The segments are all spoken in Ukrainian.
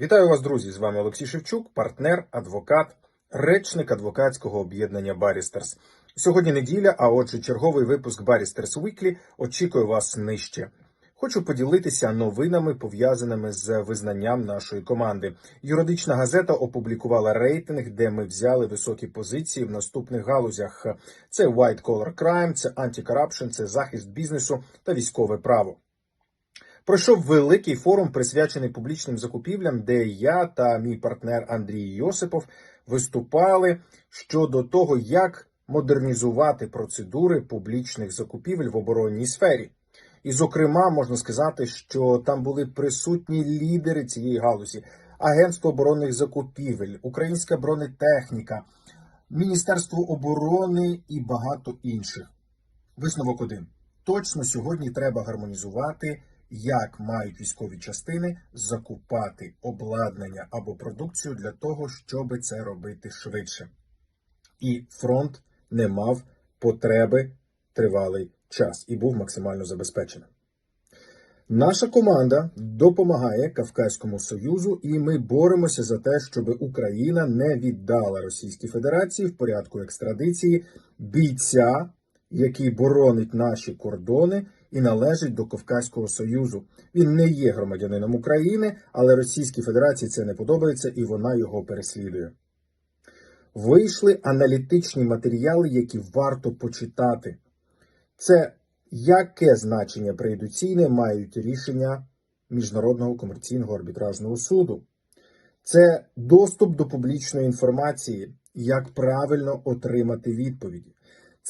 Вітаю вас, друзі! З вами Олексій Шевчук, партнер, адвокат, речник адвокатського об'єднання Барістерс. Сьогодні неділя, а отже, черговий випуск Барістерс Weekly очікує вас нижче. Хочу поділитися новинами, пов'язаними з визнанням нашої команди. Юридична газета опублікувала рейтинг, де ми взяли високі позиції в наступних галузях: це white collar crime, це anti-corruption, це захист бізнесу та військове право. Пройшов великий форум, присвячений публічним закупівлям, де я та мій партнер Андрій Йосипов виступали щодо того, як модернізувати процедури публічних закупівель в оборонній сфері. І, зокрема, можна сказати, що там були присутні лідери цієї галузі: Агентство оборонних закупівель, Українська бронетехніка, Міністерство оборони і багато інших. Висновок один. Точно сьогодні треба гармонізувати, як мають військові частини закупати обладнання або продукцію для того, щоб це робити швидше. І фронт не мав потреби тривалий час і був максимально забезпеченим. Наша команда допомагає Кавказькому Союзу, і ми боремося за те, щоб Україна не віддала Російській Федерації в порядку екстрадиції бійця, який боронить наші кордони і належить до Кавказького Союзу. Він не є громадянином України, але Російській Федерації це не подобається, і вона його переслідує. Вийшли аналітичні матеріали, які варто почитати. Це яке значення преюдиційне мають рішення Міжнародного комерційного арбітражного суду? Це доступ до публічної інформації, як правильно отримати відповіді.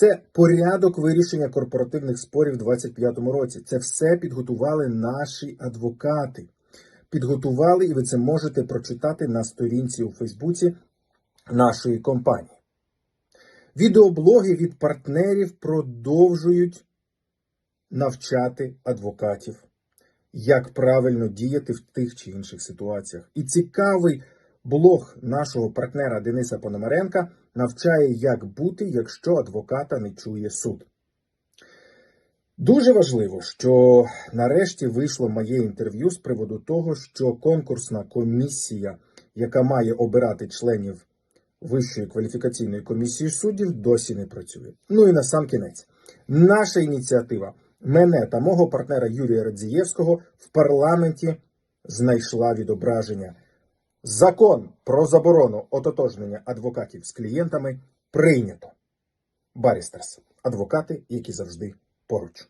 Це порядок вирішення корпоративних спорів у 2025 році. Це все підготували наші адвокати. Підготували, і ви це можете прочитати на сторінці у Фейсбуці нашої компанії. Відеоблоги від партнерів продовжують навчати адвокатів, як правильно діяти в тих чи інших ситуаціях. І цікавий блог нашого партнера Дениса Пономаренка навчає, як бути, якщо адвоката не чує суд. Дуже важливо, що нарешті вийшло моє інтерв'ю з приводу того, що конкурсна комісія, яка має обирати членів Вищої кваліфікаційної комісії суддів, досі не працює. Ну і на сам кінець, наша ініціатива мене та мого партнера Юрія Радзієвського в парламенті знайшла відображення. Закон про заборону ототожнення адвокатів з клієнтами прийнято. Барістерс адвокати, які завжди поруч.